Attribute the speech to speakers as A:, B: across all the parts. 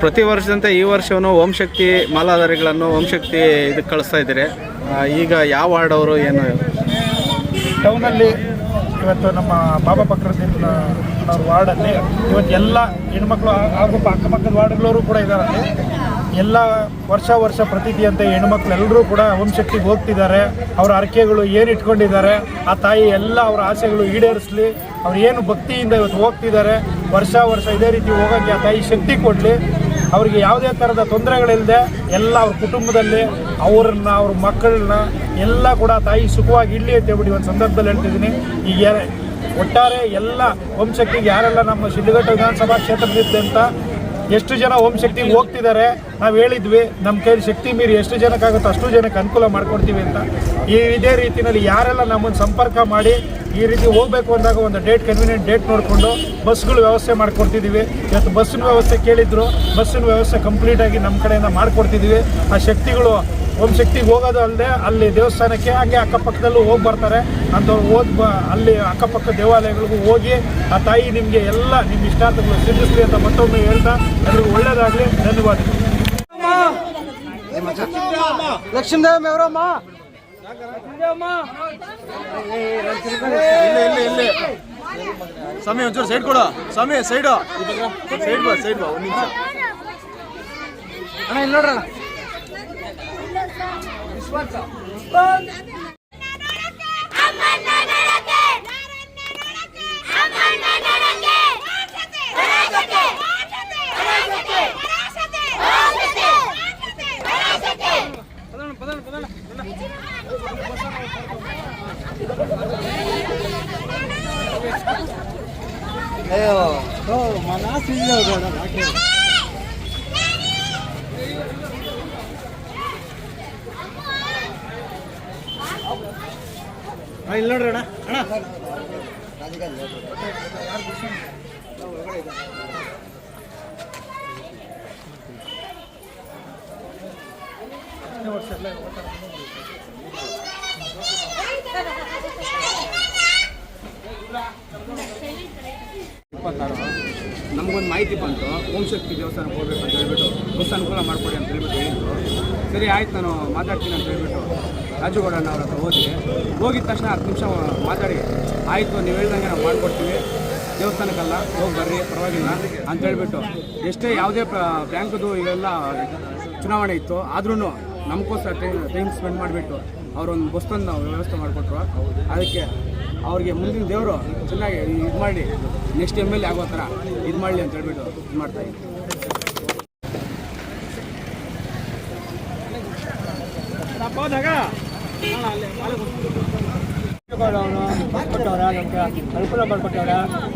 A: ಪ್ರತಿ ವರ್ಷದಂತೆ ಈ ವರ್ಷವೂ ಓಂ ಶಕ್ತಿ ಮಾಲಾಧಾರಿಗಳನ್ನು ಓಂ ಶಕ್ತಿ ಇದಕ್ಕೆ ಕಳಿಸ್ತಾ ಇದ್ದಾರೆ. ಈಗ ಯಾವ ವಾರ್ಡ್ ಅವರು ಏನು?
B: ಟೌನಲ್ಲಿ ಇವತ್ತು ನಮ್ಮ ಬಾಬಾ ಅವ್ರ ವಾರ್ಡಲ್ಲಿ ಇವತ್ತು ಎಲ್ಲ ಹೆಣ್ಮಕ್ಳು ಹಾಗೂ ಅಕ್ಕಪಕ್ಕದ ವಾರ್ಡ್ಗಳವರು ಕೂಡ ಇದ್ದಾರೆ ಎಲ್ಲ ವರ್ಷ ವರ್ಷ ಪ್ರತಿದಿಯಂತೆ ಹೆಣ್ಮಕ್ಳು ಎಲ್ಲರೂ ಕೂಡ ಶಕ್ತಿಗೆ ಹೋಗ್ತಿದ್ದಾರೆ. ಅವ್ರ ಅರಕೆಗಳು ಏನು ಇಟ್ಕೊಂಡಿದ್ದಾರೆ, ಆ ತಾಯಿ ಎಲ್ಲ ಅವರ ಆಸೆಗಳು ಈಡೇರಿಸಲಿ, ಅವ್ರು ಏನು ಭಕ್ತಿಯಿಂದ ಇವತ್ತು ಹೋಗ್ತಿದ್ದಾರೆ. ವರ್ಷ ವರ್ಷ ಇದೇ ರೀತಿ ಹೋಗೋಕ್ಕೆ ಆ ತಾಯಿ ಶಕ್ತಿ ಕೊಡಲಿ. ಅವ್ರಿಗೆ ಯಾವುದೇ ಥರದ ತೊಂದರೆಗಳಿಲ್ಲದೆ ಎಲ್ಲ ಅವ್ರ ಕುಟುಂಬದಲ್ಲಿ ಅವ್ರನ್ನ, ಅವ್ರ ಮಕ್ಕಳನ್ನ ಎಲ್ಲ ಕೂಡ ತಾಯಿ ಸುಖವಾಗಿ ಇಲ್ಲಿ ಅಂತ ಹೇಳ್ಬಿಟ್ಟು ಒಂದು ಸಂದರ್ಭದಲ್ಲಿ ಹೇಳ್ತಿದ್ದೀನಿ. ಈಗ ಒಟ್ಟಾರೆ ಎಲ್ಲ ವಂಶಕ್ತಿಗೆ ಯಾರೆಲ್ಲ ನಮ್ಮ ಶಿಡ್ಲಘಟ್ಟ ವಿಧಾನಸಭಾ ಅಂತ ಎಷ್ಟು ಜನ ಓಂ ಶಕ್ತಿಗೆ ಹೋಗ್ತಿದ್ದಾರೆ ನಾವು ಹೇಳಿದ್ವಿ ನಮ್ಮ ಕೈಯಲ್ಲಿ ಶಕ್ತಿ ಮೀರಿ ಎಷ್ಟು ಜನಕ್ಕಾಗುತ್ತೋ ಅಷ್ಟು ಜನಕ್ಕೆ ಅನುಕೂಲ ಮಾಡ್ಕೊಡ್ತೀವಿ ಅಂತ. ಈ ಇದೇ ರೀತಿಯಲ್ಲಿ ಯಾರೆಲ್ಲ ನಮ್ಮನ್ನು ಸಂಪರ್ಕ ಮಾಡಿ ಈ ರೀತಿ ಹೋಗಬೇಕು ಅಂದಾಗ ಒಂದು ಡೇಟ್ ಕನ್ವೀನಿಯಂಟ್ ಡೇಟ್ ನೋಡಿಕೊಂಡು ಬಸ್ಗಳು ವ್ಯವಸ್ಥೆ ಮಾಡಿಕೊಡ್ತಿದ್ದೀವಿ ಇವತ್ತು ಬಸ್ಸಿನ ವ್ಯವಸ್ಥೆ ಕೇಳಿದ್ರು, ಬಸ್ಸಿನ ವ್ಯವಸ್ಥೆ ಕಂಪ್ಲೀಟಾಗಿ ನಮ್ಮ ಕಡೆಯಿಂದ ಮಾಡಿಕೊಡ್ತಿದ್ದೀವಿ ಆ ಶಕ್ತಿಗಳು, ಓಂ ಶಕ್ತಿಗೆ ಹೋಗೋದು ಅಲ್ಲದೆ ಅಲ್ಲಿ ದೇವಸ್ಥಾನಕ್ಕೆ ಹಾಗೆ ಅಕ್ಕಪಕ್ಕದಲ್ಲೂ ಹೋಗಿ ಬರ್ತಾರೆ. ಅಂಥವ್ರು ಹೋದ್ ಬ, ಅಲ್ಲಿ ಅಕ್ಕಪಕ್ಕ ದೇವಾಲಯಗಳಿಗೂ ಹೋಗಿ ಆ ತಾಯಿ ನಿಮಗೆ ಎಲ್ಲ ನಿಮ್ಮ ಇಷ್ಟಾರ್ಥಗಳು ಸಿದ್ಧಿಸ್ಲಿ ಅಂತ ಮತ್ತೊಮ್ಮೆ ಹೇಳ್ತಾ ಎಲ್ರಿಗೂ ಒಳ್ಳೆಯದಾಗಲಿ ಧನ್ಯವಾದಗಳು.
C: లక్ష్మీదేవం ఎవరమ్మా సమయం చూడు సైడ్
D: కూడా సమయం సైడ్
E: సైడ్ బా సైడ్ బా ఒక్క నిమిషం అన్న ఇల్లోడ్రా విశ్వాస
D: ಅಯ್ಯೋ ಓ ಮನಸ್ಸು ಇದೆ ಅದು ಯಾಕೆ ಅಣ್ಣ ಇಲ್ಲಿ ನೋಡ್ರಿ ಅಣ್ಣ ಅಣ್ಣ
A: ಇಪ್ಪತ್ತಾರು. ನಮಗೊಂದು ಮಾಹಿತಿ ಬಂತು. ಓಂ ಶಕ್ತಿ ದೇವಸ್ಥಾನಕ್ಕೆ ಹೋಗ್ಬೇಕು ಅಂತ ಹೇಳ್ಬಿಟ್ಟು ಬಸ್ ಅನುಕೂಲ ಮಾಡಿಕೊಡಿ ಅಂತ ಹೇಳ್ಬಿಟ್ಟು ಹೇಳಿದ್ರು. ಸರಿ, ಆಯ್ತು, ನಾನು ಮಾತಾಡ್ತೀನಿ ಅಂತ ಹೇಳ್ಬಿಟ್ಟು ರಾಜುಗೌಡಣ್ಣ ಅವ್ರ ಹತ್ರ ಹೋಗಿ ಹೋಗಿದ ತಕ್ಷಣ ಹತ್ತು ನಿಮಿಷ ಮಾತಾಡಿ, ಆಯಿತು, ನೀವು ಹೇಳ್ದಂಗೆ ನಾವು ಮಾಡಿಕೊಡ್ತೀವಿ. ದೇವಸ್ಥಾನಕ್ಕಲ್ಲ, ಹೋಗಿ ಬರ್ರಿ, ಪರವಾಗಿಲ್ಲ. ಅಂತ ಹೇಳ್ಬಿಟ್ಟು ಎಷ್ಟೇ ಯಾವುದೇ ಬ್ಯಾಂಕ್ದು ಇವೆಲ್ಲ ಚುನಾವಣೆ ಇತ್ತು ಆದ್ರೂ ನಮಗೋಸ್ಕರ ಟೈಮ್ ಟೈಮ್ ಸ್ಪೆಂಡ್ ಮಾಡಿಬಿಟ್ಟು ಅವರೊಂದು ಬಸ್ತೊಂದು ವ್ಯವಸ್ಥೆ ಮಾಡಿಕೊಟ್ರು. ಅದಕ್ಕೆ ಅವ್ರಿಗೆ ಮುಂದಿನ ದೇವರು ಚೆನ್ನಾಗಿ ಇದು ಮಾಡಿ ನೆಕ್ಸ್ಟ್ ಎಂ ಎಲ್ ಎ ಆಗೋ ಥರ ಇದು ಮಾಡಲಿ ಅಂತ ಹೇಳ್ಬಿಟ್ಟು ಇದು ಮಾಡ್ತಾ ಇದ್ದೀನಿ.
B: ನಮಗೆ ಅನುಕೂಲ ಮಾಡಿಕೊಟ್ಟವ್ರ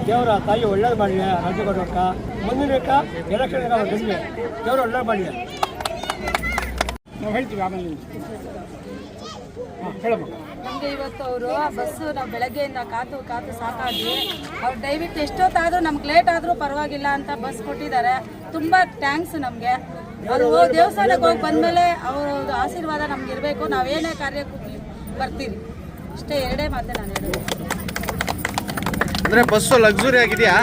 B: ದೇವರ ತಾಯಿ ಒಳ್ಳೇದು ಮಾಡಲಿ ಕೊಡೋಕ ಮುಂದಿನ ಎಲೆಕ್ಷನ್ ಗೆಲ್ಲಿ ದೇವರು ಒಳ್ಳೇದು ಮಾಡಲಿ. ನಾವು ಹೇಳ್ತೀವಿ ಆಮೇಲೆ
F: ನಮಗೆ ಇವತ್ತು ಅವರು ಬಸ್ಸು ನಾವು ಬೆಳಗ್ಗೆಯಿಂದ ಕಾತು ಕಾತು ಸಾಕಾಗಿ ಅವ್ರು ದಯವಿಟ್ಟು ಎಷ್ಟೊತ್ತಾದರೂ ನಮ್ಗೆ ಲೇಟ್ ಆದರೂ ಪರವಾಗಿಲ್ಲ ಅಂತ ಬಸ್ ಕೊಟ್ಟಿದ್ದಾರೆ. ತುಂಬ ಥ್ಯಾಂಕ್ಸ್ ನಮಗೆ. ಅವರು ದೇವಸ್ಥಾನಕ್ಕೆ ಹೋಗಿ ಬಂದಮೇಲೆ ಅವರ ಆಶೀರ್ವಾದ ನಮ್ಗೆ ಇರಬೇಕು. ನಾವೇನೇ ಕಾರ್ಯಕ್ಕೆ ಬರ್ತೀವಿ ಅಷ್ಟೇ ಎರಡೇ ಮಾತೆ ನಾನು ಹೇಳೋದು.
A: ಅಂದರೆ ಬಸ್ಸು ಲಕ್ಸುರಿ ಆಗಿದೆಯಾ?